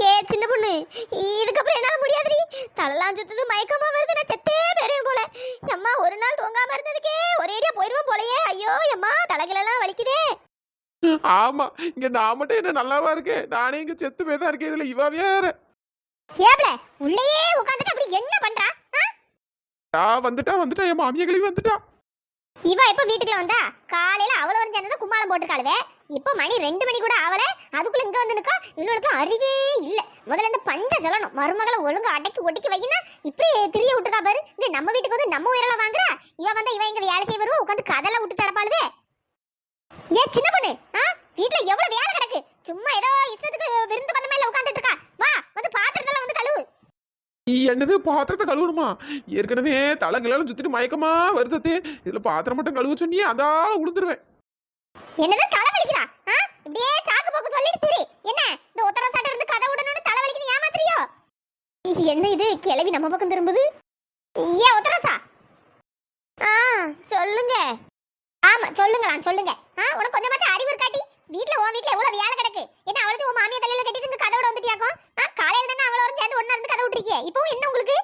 ஏ சின்ன பொண்ணு இதுக்கப்புறம் என்னால முடியாதுடி தலலாம் சுத்துது மயக்கமா வருது நான் செத்தே போயிருவேன் போல அம்மா ஒரு நாள் தூங்காம இருந்ததுக்கே ஒரேடியா போயிருவோம் போலயே ஐயோ அம்மா தலைகளெல்லாம் வலிக்குதே ஆமா இங்க நான் மட்டும் என்ன நல்லாவா இருக்கேன் நானே இங்க செத்து போய் தான் இருக்கேன் இதுல இவ வேற ஏப்ல உள்ளேயே உட்காந்துட்டு அப்படி என்ன பண்றா வந்துட்டா வந்துட்டா என் மாமியா கிளவி வந்துட்டா இவ எப்ப வீட்டுக்குள்ள வந்தா? காலையில அவளோரும் சேர்ந்தது கும்மாளம் போட்டுருக்காளுவே. இப்போ மணி ரெண்டு மணி கூட ஆவல. அதுக்குள்ள இங்க வந்து நிக்கா. இவளுக்கு அறிவே இல்ல. முதல்ல இந்த பஞ்ச சொல்லணும். மருமகளை ஒழுங்கா அடக்கி ஒடுக்கி வைக்கினா இப்படி திரிய விட்டுருக்கா பாரு. இங்க நம்ம வீட்டுக்கு வந்து நம்ம உயிரெல்லாம் வாங்குறா. இவ வந்தா இவன் இங்க வேலை செய்ய வருவா. உட்காந்து கதல விட்டு தடப்பாளுதே ஏ சின்ன பொண்ணு ஆ? வீட்ல எவ்வளவு வேலை கிடக்கு? சும்மா ஏதோ இஷ்டத்துக்கு விருந்து வந்த மாதிரி உட்காந்துட்டு இருக்கா வா வந்து பாத்திரத்தெல்லாம் வந்து கழுவு நீ என்னது பாத்திரத்தை கழுவணுமா? ஏற்கனவே தலைங்களாலும் சுத்திட்டு மயக்கமா வருதத்தே இதுல பாத்திரம் மட்டும் கழுவ சொன்னியே அதால உளுந்துருவேன். என்னது தலை வலிக்குதா? இப்படியே சாக்கு போக்கு சொல்லிட்டு திரி. என்ன? இந்த உத்தர சாட்டை இருந்து கதை விடணும்னு தலை வலிக்குது ஏமாத்திரியோ என்ன இது? கிளவி நம்ம பக்கம் திரும்புது. ஏ உத்தரசா ஆ சொல்லுங்க. ஆமா சொல்லுங்களா சொல்லுங்க. ஆ உனக்கு கொஞ்சமாச்சும் அறிவு இருக்காட்டி வீட்ல உன் வீட்ல எவ்வளவு வேலை கிடக்கு என்ன அவளுக்கு உன் மாமியா தலையில கட்டிட்டு இங்க கதவோட வந்துட்டியாக்கும் ஆ காலையில தானே அவளோட சேர்ந்து ஒண்ணா இருந்து கதை விட்டுருக்கிய இப்பவும் என்ன உங்களுக்கு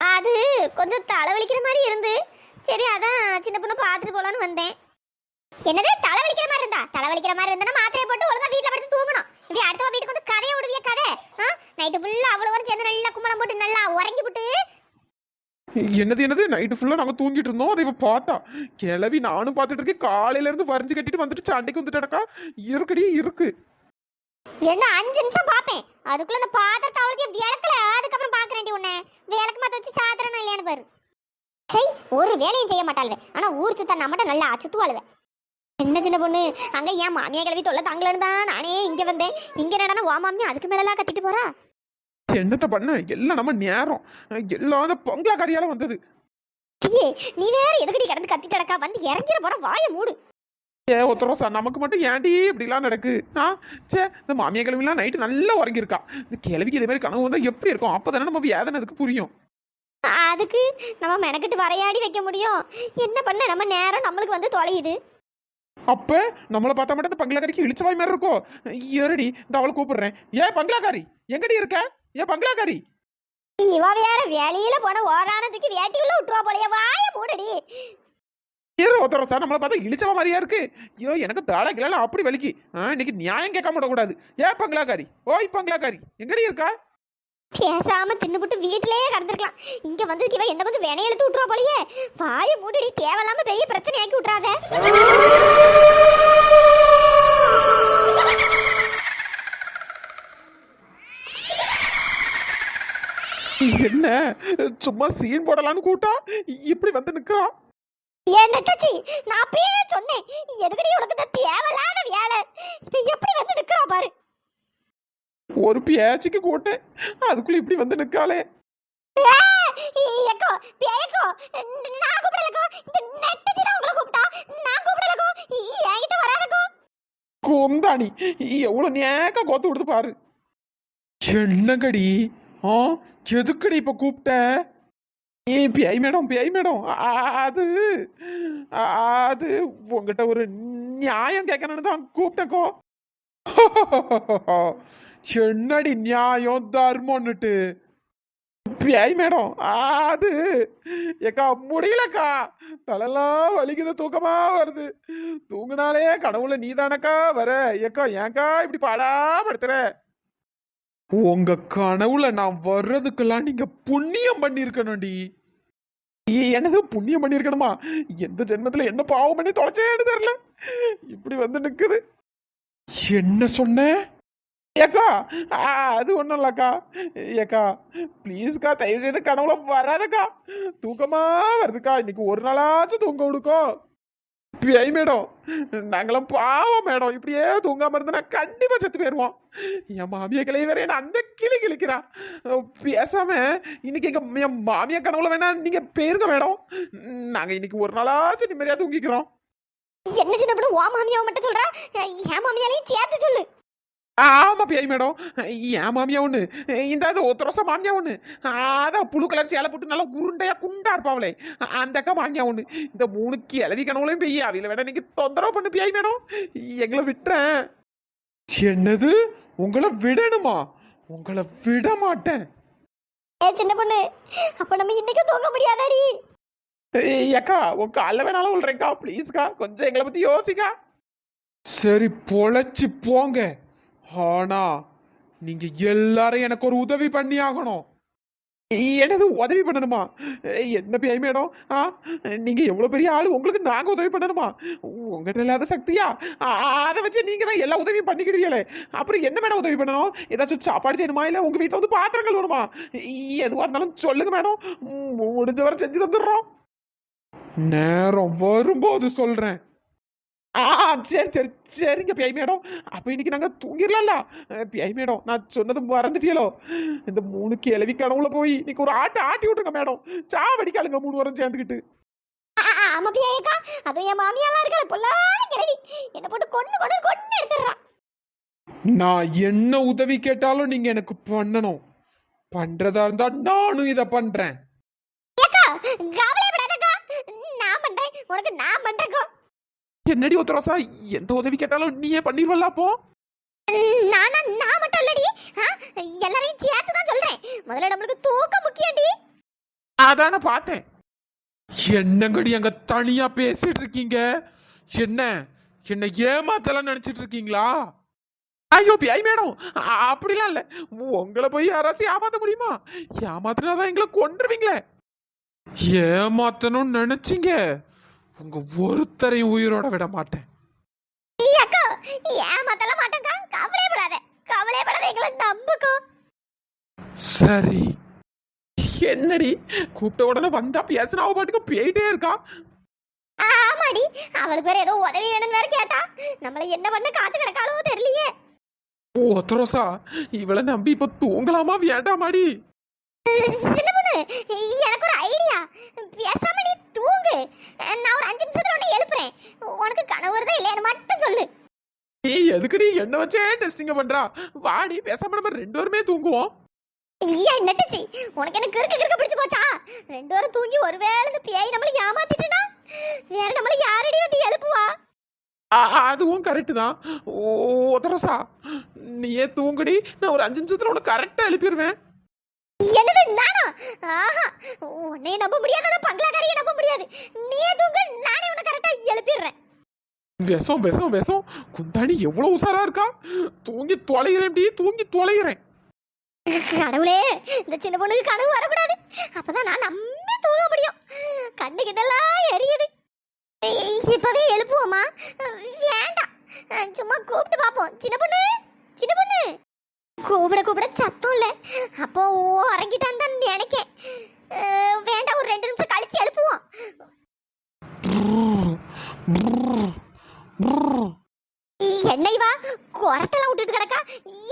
அது கொஞ்சம் தலை வலிக்கிற மாதிரி இருந்து சரி அதான் சின்ன பொண்ணு பார்த்துட்டு போலான்னு வந்தேன் என்னது தலைவலிக்கிற மாதிரி இருந்தா தலைவலிக்கிற மாதிரி இருந்தா மாத்திரையை போட்டு ஒழுங்கா வீட்ல படுத்து தூங்கணும் இப்படி அடுத்த வீட்டுக்கு வந்து கதையை விடுவிய கதை நைட்டு ஃபுல்லா அவ்வளவு வரும் சேர்ந்து நல்லா கும்மலம் போட்டு நல்லா உறங்கி விட்டு என்னது என்னது? நைட்டு ஃபுல்லாக நாங்கள் தூங்கிட்டு இருந்தோம். அதை இவ பார்த்தா. கிளவி நானும் பார்த்துட்டு இருக்கேன். காலையில இருந்து வரைஞ்சு கட்டிட்டு வந்துட்டு சண்டைக்கு வந்துட்டடக்கா இருக்கடி இருக்கு. என்ன அஞ்சு நிமிஷம் பார்ப்பேன். அதுக்குள்ள அந்த பாத்திரத்தை அவளுக்கு விளக்கல? அதுக்கப்புறம் வேண்டிய உன்னை. விளக்கு மாத்த வச்சு சாத்திரணும் இல்லையான்னு பாரு. சை ஒரு வேலையும் செய்ய மாட்டாளுவே. ஆனா ஊர் சுத்தா நான் மட்டும் நல்லா சுத்துவாளுவே. என்ன சின்ன பொண்ணு அங்க ஏன் மாமியா கிளவி தொல்லை தாங்களன்னு தான் நானே இங்க வந்தேன். இங்க என்னடா ஓ மாமியா அதுக்கு மேலலாம் கத்திட்டு போறா? என்னத்த பண்ண? எல்லாம் நம்ம நேரம். எல்லாம் அந்த பொங்கலா கறியால வந்தது. நீ வேற எதுக்கடி கிடந்து கிடக்கா? வந்து இறங்கிற போற வாய மூடு. ஏ ஒத்தரோசா நமக்கு மட்டும் ஏன்டி இப்படிலாம் நடக்கு? ஆ சே இந்த மாமியா கிழமைலாம் நைட்டு நல்லா உறங்கியிருக்கா. இந்த கிழவிக்கு இதே மாதிரி கனவு வந்தா எப்படி இருக்கும்? அப்பதானே நம்ம வேதனை அதுக்கு புரியும் அதுக்கு நம்ம மெனக்கிட்டு வரையாடி வைக்க முடியும். என்ன பண்ண? நம்ம நேரம் நம்மளுக்கு வந்து தொலையுது. அப்ப நம்மளை பார்த்தா மட்டும் இந்த பங்களாக்காரிக்கு இழிச்சவாய் மாதிரி இருக்கோ? ஏறடி இந்த அவளை கூப்பிடுறேன். ஏன் பங்களாக்காரி எங்கடி இருக்க? ஏன் பங்களாக்காரி. இவ வேற வேலையில போன ஓரானதுக்கு வேட்டிக்குள்ள விட்டுருவா போலயே வாய மூடடி. ஏறு ஒத்தரோசா நம்மளை பார்த்தா இழிச்சவ மாதிரியா இருக்கு. ஐயோ எனக்கு தாடா கிளால அப்படி வலிக்கு. இன்னைக்கு நியாயம் கேட்காம விடக்கூடாது. ஏன் பங்களாக்காரி. ஓய் பங்களாக்காரி எங்கடி இருக்கா? பேசாம தின்னுபுட்டு வீட்டிலேயே கடந்திருக்கலாம். இங்க வந்து இவ என்ன கொஞ்சம் வினை இழுத்து விட்டுருவா போலயே. வாய மூடடி தேவையில்லாம பெரிய பிரச்சனை ஆக்கி விட்டுறாத என்ன? சும்மா சீன் போடலான்னு கூட்டா இப்படி வந்து நிக்கிறான். ஏன் நெட்டச்சி நான் அப்பயே சொன்னேன். எதுக்கடி உனக்கு இந்த தேவையில்லாத வேலை? இப்ப எப்படி வந்து நிக்கிறா பாரு. ஒரு பேச்சுக்கு கூட்டேன் அதுக்குள்ள இப்படி வந்து நிக்காளே ஏக்கோ பேயக்கோ நான் கூப்பிடலக்கோ. இந்த நெட்டச்சி தான் உங்களை கூப்பிட்டா. நான் கூப்பிடலக்கோ. என்கிட்ட வராதக்கோ. குந்தாணி எவ்வளவு நேக்க கோத்து கொடுத்து பாரு. என்னங்கடி? ஆ எதுக்குடி இப்போ கூப்பிட்ட? ஏ பிஐ மேடம் பிஐ மேடம் அது அது உங்ககிட்ட ஒரு நியாயம் கேட்கணும்னு தான் கூப்பிட்டேக்கோ என்னடி நியாயம் தர்மம்னுட்டு. பிஐ மேடம் அது ஏக்கா முடியலக்கா. தலைலாம் வலிக்குது தூக்கமா வருது. தூங்கினாலே கனவுல நீதானக்கா வர. ஏக்கா ஏன்க்கா இப்படி பாடா படுத்துற? உங்க கனவுல நான் வர்றதுக்கெல்லாம் நீங்க புண்ணியம் பண்ணிருக்கணும்டி ஏ- புண்ணியம் பண்ணிருக்கணுமா எந்த ஜென்மத்துல என்ன பாவம் பண்ணி தொலைச்சேன்னு தெரியல. இப்படி வந்து நிக்குது. என்ன சொன்ன? ஏக்கா அது ஒண்ணும் இல்லக்கா. ஏக்கா ப்ளீஸ்க்கா தயவு செய்து கனவுல வராதக்கா. தூக்கமா வருதுக்கா. இன்னைக்கு ஒரு நாளாச்சும் தூங்க விடுக்கோ. பிஐ மேடம். நாங்களாம் பாவம் மேடம். இப்படியே தூங்காமல் இருந்தா கண்டிப்பாக செத்து போயிடுவோம் என் மாமியை கிளை வேற என்ன அந்த கிளி கிழிக்கிறா. பேசாம இன்னைக்கு எங்கள் என் மாமியா கனவுல வேணா நீங்கள் போயிருங்க மேடம். நாங்கள் இன்னைக்கு ஒரு நாளாச்சும் நிம்மதியாக தூங்கிக்கிறோம். என்ன சின்ன ஓ மாமியாவை மட்டும் சொல்கிறா என் மாமியாலையும் சேர்த்து சொல்லு. ஆமா பேய் மேடம். என் மாமியா ஒண்ணு. இந்த அது ஒத்த வருஷம் மாமியா ஒண்ணு. அதான் புழு கலர் சேலை போட்டு நல்லா உருண்டையா குண்டா இருப்பாவளே அந்த அக்கா மாமியா ஒண்ணு. இந்த மூணு கிளவி கனவுலையும் பெய்ய. அவையில வேணா நீங்க தொந்தரவு பண்ணு பேய் மேடம். எங்களை விட்டுறேன். என்னது? உங்களை விடணுமா? உங்களை விட மாட்டேன். சின்ன பொண்ணு. அப்ப நம்ம இன்னைக்கு தூங்க முடியாதாடி? ஏய், அக்கா உன் காலைல வேணாலும் விள்றேன்க்கா ப்ளீஸ்க்கா கொஞ்சம் எங்களை பத்தி யோசிக்கா. சரி பொழைச்சு போங்க. ஆனா நீங்க எல்லாரும் எனக்கு ஒரு உதவி பண்ணி ஆகணும் எனது உதவி பண்ணணுமா? ஏய், என்ன பேய் மேடம்? ஆ நீங்க எவ்வளவு பெரிய ஆளு உங்களுக்கு நாங்க உதவி பண்ணணுமா? உங்ககிட்ட இல்லாத சக்தியா? ஆ, அதை வச்சு நீங்க தான் எல்லா உதவியும் பண்ணிக்கிடுவீங்களே. அப்புறம் என்ன மேடம் உதவி பண்ணணும்? ஏதாச்சும் சாப்பாடு செய்யணுமா? இல்ல உங்க வீட்டுல வந்து பாத்திரம் கழுவணுமா? எதுவா இருந்தாலும் சொல்லுங்க மேடம். முடிஞ்ச வரை செஞ்சு தந்துடுறோம். நேரம் வரும்போது சொல்றேன். ஆ சரி சரி சரிங்க பிஐ மேடம். அப்ப இன்னைக்கு நாங்க தூங்கிடலாம்ல. பிஐ மேடம் நான் சொன்னது மறந்துட்டீங்களோ இந்த மூணு கிளவி கனவுல போய் இன்னைக்கு ஒரு ஆட்டு ஆட்டி விட்டுருங்க மேடம். சாவடிக்காளுங்க மூணு வாரம் சேர்ந்துக்கிட்டு ஆமா பியாக்கா அதுவும் என் மாமியாலாம் இருக்கா பொல்லாத கிழவி. என்ன போட்டு கொண்டு கொண்டு கொண்டு எடுத்துடுறா. நான் என்ன உதவி கேட்டாலும் நீங்க எனக்கு பண்ணணும். பண்றதா இருந்தா நானும் இத பண்றேன் ஏக்கா கவலைப்படாதக்கா நான் பண்றேன் உனக்கு நான் பண்றேக்கா என்னடி ஒத்தரோசா எந்த உதவி கேட்டாலும் நீயே பண்ணிடுவல்ல அப்போ? நானா நான் மட்டும் இல்லடி. எல்லாரையும் சேர்த்து தான் சொல்றேன். முதல்ல நம்மளுக்கு தூக்கம் முக்கியம்டி. அதான பார்த்தேன். என்னங்கடி அங்க தனியா பேசிட்டு இருக்கீங்க? என்ன என்ன ஏமாத்தலாம் நினைச்சிட்டு இருக்கீங்களா? ஐயோ பிஐ மேடம் அ- அப்படிலாம் இல்ல. உங்களை போய் யாராச்சும் ஏமாத்த முடியுமா? ஏமாத்தினாதான் எங்களை கொன்றுவீங்களே. ஏமாத்தணும்னு நினைச்சீங்க. உங்க ஒருத்தரையும் உயிரோட விட மாட்டேன். அக்கா ஏமாத்தல மாட்டேக்கா கவலைப்படாத கவலைப்படாத எங்களை நம்புக்கோ. சரி. என்னடி? கூப்பிட்ட உடனே வந்தா பேசினா அவ பாட்டுக்கு போயிட்டே இருக்கா? ஆமாடி. அவளுக்கு வேற ஏதோ உதவி வேணும்னு வேற கேட்டா. நம்மள என்ன பண்ண காத்து கிடக்காளோ தெரியலையே. ஓ ஒத்தரோசா இவளை நம்பி இப்ப தூங்கலாமா வேண்டாமாடி? சின்ன பொண்ணு எனக்கு ஒரு ஐடியா. பேசாம நீ தூங்கு நான் ஒரு அஞ்சு நிமிஷத்துல உன்னை எழுப்புறேன் உனக்கு கனவு வருதா இல்லையான்னு மட்டும் சொல்லு நீ எதுக்குடி என்ன வச்சே டெஸ்டிங்க பண்றா? வாடி பேசாம நம்ம ரெண்டு பேருமே தூங்குவோம். ஏன் நட்டுச்சு உனக்கு என்ன கிறுக்கு கிறுக்க பிடிச்சு போச்சா? ரெண்டு பேரும் தூங்கி ஒருவேளை இந்த பேய் நம்மள ஏமாத்திட்டுனா வேற நம்மள யாரடி வந்து எழுப்புவா? அதுவும் கரெக்டு தான். ஓ ஒத்தரோசா நீயே தூங்குடி. நான் ஒரு அஞ்சு நிமிஷத்துல உனக்கு கரெக்டா எழுப்பிடுவேன் என்னது நானா? ஆஹா உன்னை நம்ப முடியாது பங்களாக்காரியை நம்ப முடியாது. நீயே தூங்கு நானே உன்னை கரெக்டா எழுப்பிடுறேன் விஷம் விஷம் விஷம். குந்தாணி எவ்வளவு உசாரா இருக்கா? தூங்கி தொலைகிறேன்டி தூங்கி தொலைகிறேன். கடவுளே இந்த சின்ன பொண்ணுக்கு கனவு வரக்கூடாது. அப்பதான் நான் நம்பி தூங்க முடியும். கண்ணு கிட்டலாம் எரியுது. இப்பவே எழுப்புவோமா? வேண்டாம் சும்மா கூப்பிட்டு பார்ப்போம் சின்ன பொண்ணு சின்ன பொண்ணு. கூப்பிட கூப்பிட சத்தம் இல்ல. அப்போ உறங்கிட்டான்னு தான் நினைக்கேன் அஹ், வேண்டாம் ஒரு ரெண்டு நிமிஷம் கழிச்சு எழுப்புவோம் என்ன இவா கொரட்டெல்லாம் விட்டுட்டு கிடக்கா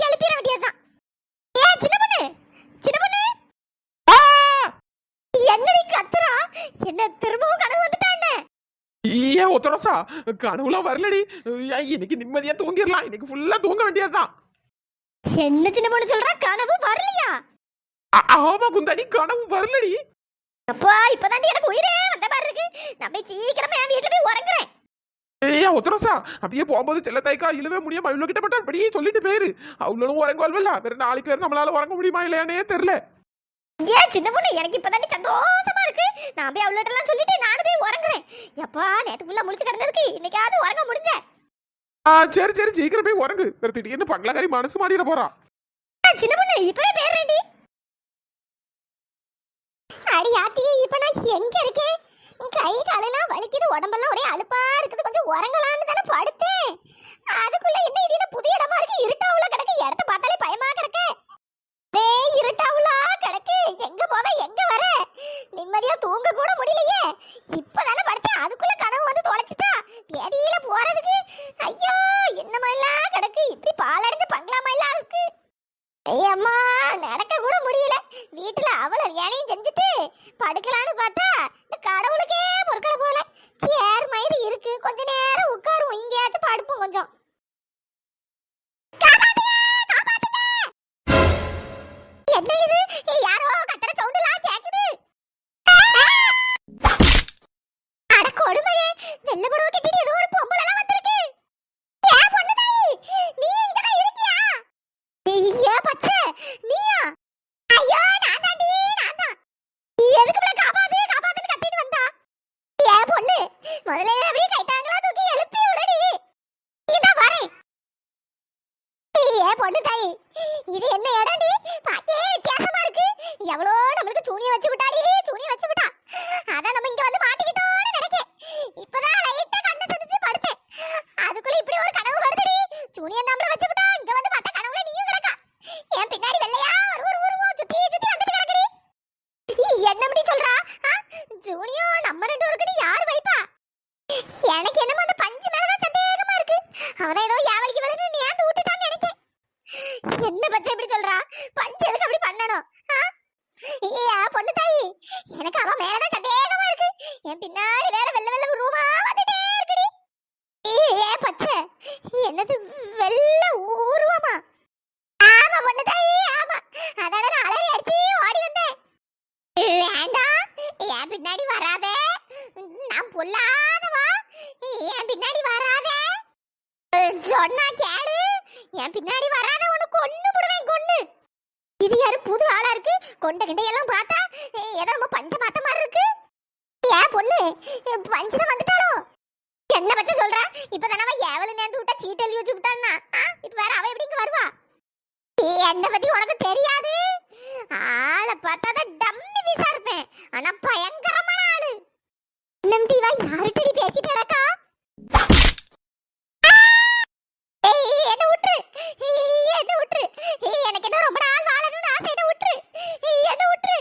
எழுப்பிட வேண்டியதுதான் ஏ சின்ன பொண்ணு சின்ன பொண்ணு என்னடி கத்துறா என்ன திரும்பவும் கனவு வந்துட்டா என்ன ஏன் ஒத்தரோசா கனவுலாம் வரலடி. இன்னைக்கு நிம்மதியா தூங்கிடலாம். இன்னைக்கு ஃபுல்லா தூங்க வேண்டியதுதான். என்ன சின்ன பொண்ணு சொல்றா? கனவு வரலையா? ஆமா குந்தாணி கனவு வரலடி. அப்பா இப்பதான் எனக்கு உயிரே வந்த மாதிரி இருக்கு. போய் சீக்கிரமா என் வீட்டுல போய் உறங்குறேன். ஏய் ஒத்தரோசா அப்படியே போகும்போது செல்ல தாய்க்கா இழுவே முடியாம இவ்வளவு கிட்ட மட்டும் அப்படியே சொல்லிட்டு போயிரு. அவளும் உறங்குவாள்வல்ல. வேற நாளைக்கு வேற நம்மளால உறங்க முடியுமா இல்லையானே தெரியல. ஏன் சின்ன பொண்ணு எனக்கு இப்பதான் சந்தோஷமா இருக்கு. நான் போய் அவள்கிட்ட சொல்லிட்டு நானும் போய் உறங்குறேன். எப்பா நேத்து ஃபுல்லா முடிச்சு கிடந்ததுக்கு இன்னைக்காச்சும் உறங்க முடிஞ்ச ஆ சரி சரி சீக்கிரம் போய் உறங்கு. வேற திடீர்னு பங்களாக்காரி மனசு மாடிட போறா? சின்ன பொண்ணு இப்பவே பேர் ரெடி அடி ஆத்தி இப்ப நான் எங்க இருக்கேன்? கை காலெல்லாம் வலிக்குது உடம்பெல்லாம் ஒரே அலுப்பா இருக்குது. கொஞ்சம் உறங்கலாம்னு தானே படுத்தேன். அதுக்குள்ள என்ன இது? என்ன புதிய இடமா இருக்கு? இருட்டாவுல கிடக்கு. இடத்த பார்த்தாலே பயமா கிடக்கு. டேய் இருட்டாவுலா கிடக்கு எங்க போவ? எங்க வர? நிம்மதியா தூங்க கூட முடியலையே. இப்பதானே படுத்தேன். அதுக்குள்ள கனவு வந்து தொலைச்சிட்டா. வெள்ளை புடவை கட்டிட்டு ஏதோ ஒரு பொம்பளை எல்லாம் வந்திருக்கு. ஏ பொண்ணு தாயி நீ இங்க தான் இருக்கியா? ஏ பச்சை நீயா? ஐயோ நான் தாண்டி நான் தான். நீ எதுக்கு இப்படி காப்பாத்து காப்பாத்துன்னு கத்திட்டு வந்தா? ஏ பொண்ணு முதல்ல அப்படியே கைத்தாங்களா தூக்கி எழுப்பி விடடி. இதான் வரேன் ஏ பொண்ணு தாயி இது என்ன இடம்டி? பாக்கே வித்தியாசமா இருக்கு. எவ்வளோ நம்மளுக்கு சூனிய வச்சு விட்டாடி சூனிய வச்சு விட்டா அதான் நம்ம இங்க வந்து மாட்டிக்கிட்டோம்னு நினைக்கேன் இப்பதான் லைட்டா கண்ணு சந்திச்சு படுத்தேன் அதுக்குள்ள இப்படி ஒரு கனவு வருதுடி சூனிய நம்மள வச்சு விட்டா இங்க வந்து பார்த்தா கனவுல நீயும் கிடக்கா என் பின்னாடி வெள்ளையா ஒரு ஒரு உருவம் சுத்தி சுத்தி வந்துட்டு கிடக்குடி என்ன இப்படி சொல்றா ஆ? ஜூனியோ நம்ம ரெண்டு பேருக்கு யார் வைப்பா எனக்கு என்னமோ அந்த பஞ்சு மேலதான் சந்தேகமா இருக்கு அவன் ஏதோ யாவலிக்கு விழுந்து நேர்ந்து விட்டுட்டான்னு நினைக்கேன் என்ன பச்சை இப்படி சொல்றா பஞ்சு எதுக்கு அப்படி பண்ணணும் ஆ? ஏ பொண்ணு தாயி எனக்கு அவன் மேலதான் சந்தேகமா இருக்கு. என் பின்னாடி வேற வெள்ள வெள்ள ரூமா வந்துட்டே இருக்குடி. ஏ பச்சை. என்னது வெள்ள உருவமா ஆமா பொண்ணுதாயி ஆமா. அதான நான் அலறி அடிச்சு ஓடி வந்தேன். வேண்டாம். என் பின்னாடி வராதே. நான் பொல்லாதவா? என் பின்னாடி வராதே. சொன்னா கேளு. என் பின்னாடி வராத உனக்கு கொன்னு போடுவேன் கொன்னு இது யாரு புது ஆளா இருக்கு கொண்ட கிண்ட எல்லாம் பார்த்தா ஏதோ ரொம்ப பஞ்ச பார்த்த மாதிரி இருக்கு ஏன் பொண்ணு பஞ்சத வந்துட்டாளோ என்ன பச்சை சொல்றா? இப்பதானே அவன் ஏவல நேர்ந்து விட்டா சீட்டு எழுதி வச்சு விட்டான்னா? இப்ப வேற அவ எப்படி இங்க வருவா? என்ன பத்தி உனக்கு தெரியாது? ஆளை பார்த்தா தான் டம்மி வீசா இருப்பேன். ஆனா பயங்கரமான ஆளு. நம்பி வா யார்கிட்ட பேசிட்டு கிடக்கா ஏய், என்ன விட்டுரு ஏய், என்ன விட்டுரு ஏய், எனக்கு என்ன ரொம்ப நாள் வாழணும்னு ஆசை என்ன விட்டுரு ஏய், என்ன விட்டுரு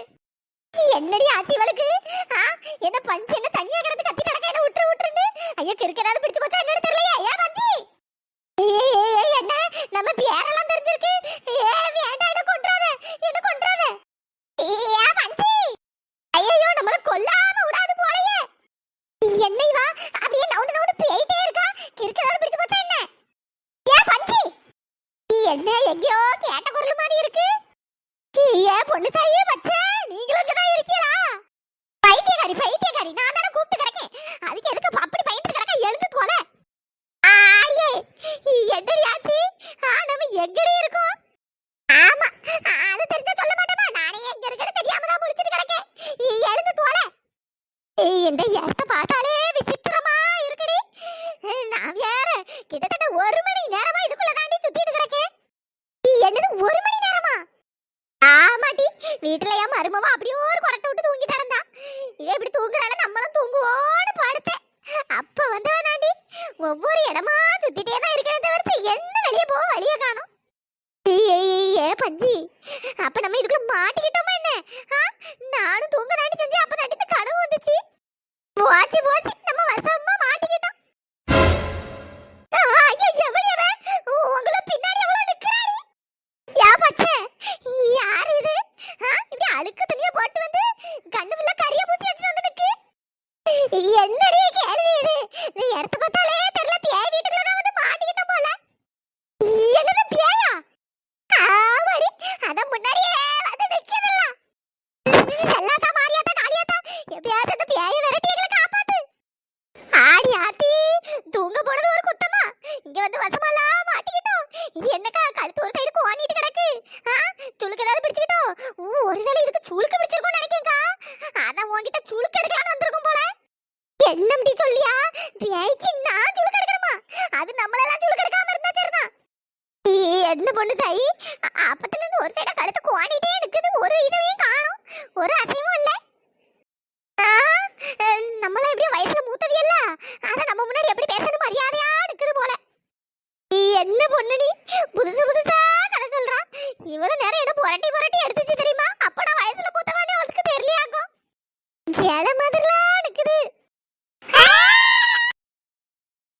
என்னடி ஆச்சு இவளுக்கு ஆ, என்ன பஞ்சு என்ன தனியா கிடந்து கத்தி கிடக்க என்ன விட்டுரு விட்டுருன்னு ஐயோ கிறுக்கு ஏதாவது பிடிச்சு போச்சா என்னன்னு தெரியலையே ஏன் பஞ்சு ஏய், ஏய், ஏய், என்ன நம்ம பேரெல்லாம் தெரிஞ்சிருக்கு ஏய், வேண்டாம் என்ன கொன்றாத என்ன கொன்றாத ஏன் பஞ்சு ஐயோ நம்மள கொல்லாம விடாது போலயே என்ன இவா அப்படியே நவுண்டு நவுண்டு போயிட்டே இருக்கா கிறுக்கு ஏதாவது பிடிச்சு போச்சா என்ன ஏன் பஞ்சி நீ என்ன எங்கேயோ கேட்ட குரல் மாதிரி இருக்கு? ஏ பொண்ணு தாயே பச்சை நீங்களும் இங்கதான் இருக்கீங்களா? பைத்தியக்காரி பைத்தியக்காரி நான் தானே கூப்பிட்டு கிடக்கேன். அதுக்கு எதுக்கு அப்படி பயந்து கிடக்க? எழுந்து போல ஆயே என்னடி ஆச்சு? ஆ நம்ம எங்கடி இருக்கோம்? ஆமா அது தெரிஞ்ச சொல்ல மாட்டேமா நானே எங்க இருக்கேன்னு தெரியாம தான் முடிச்சிட்டு கிடக்கேன். எழுந்து போல இந்த இடத்த பார்த்தாலே விசித்திரமா இருக்குடி நான் வேற கிட்டத்தட்ட ஒரு மணி நேரமா இதுக்குள்ள தாண்டி சுத்திட்டு கிடக்கேன் என்னது ஒரு மணி நேரமா ஆமாடி வீட்டுல என் மருமவா அப்படியே ஒரு கொரட்டை விட்டு தூங்கிட்டு இருந்தா இவ இப்படி தூங்குறால நம்மளும் தூங்குவோன்னு படுத்தேன் அப்ப வந்து தாண்டி ஒவ்வொரு இடமா சுத்திட்டே தான் இருக்கிறத தவிர்த்து என்ன வெளியே போக வழிய காணும் ஏ பஞ்சி அப்ப நம்ம இதுக்குள்ள மாட்டிக்கிட்டோமா என்ன ஆ? நானும் தூங்க தாண்டி செஞ்சு அப்ப தாண்டி இந்த கனவு வந்துச்சு போச்சு போச்சு நம்ம வசமா மாட்டிக்கிட்டோம் ஆ, ஐயோ எவன் எவன் உங்களை பின்னாடி எவ்வளவு நிக்கிறாடி யா பச்சை யார் இது ஆ, இப்படி அழுக்கு துணியை போட்டு வந்து கண்ணு ஃபுல்லா கரிய பூசி வச்சுட்டு வந்து நிக்கு என்னடி கேள்வி இது இந்த இடத்த பார்த்தாலே தெரியல பேய் வீட்டுக்குள்ள தான் வந்து மாட்டிக்கிட்டோம் போல என்னது பேயா ஆமாடி அதான் முன்னாடியே வந்து நிக்குதுல்ல செல்லாத்தா மாரியாத்தா காளியாத்தா எப்படியாவது அந்த பேயை விரட்டி எங்களை காப்பாத்து ஆடி ஆத்தி தூங்க போனது ஒரு குத்தமா இங்க வந்து வசமாலாம் மாட்டிக்கிட்டோம் இது என்னக்கா கழுத்து ஒரு சைடு கோணிட்டு கிடக்கு ஆ சுளுக்கு ஏதாவது பிடிச்சுக்கிட்டோம் ஊ, ஒருவேளை இதுக்கு சுளுக்கு பிடிச்சிருக்கும்னு நினைக்கேன்க்கா அதான் உன்கிட்ட சுளுக்கு எடுக்கலாம்னு வந்திருக்கும் போல என்ன இப்படி சொல்லியா பேய்க்கு நான் சுளுக்கு எடுக்கணுமா அது நம்மளெல்லாம் சுளுக்கு எடுக்காம இருந்தா சரிதான் ஏய், என்ன பொண்ணு தாய் அப்பத்துல இருந்து ஒரு சைடா கழுத்து குவாடிட்டே இருக்குது. ஒரு இதுவே காணும். ஒரு அசைவும் இல்ல.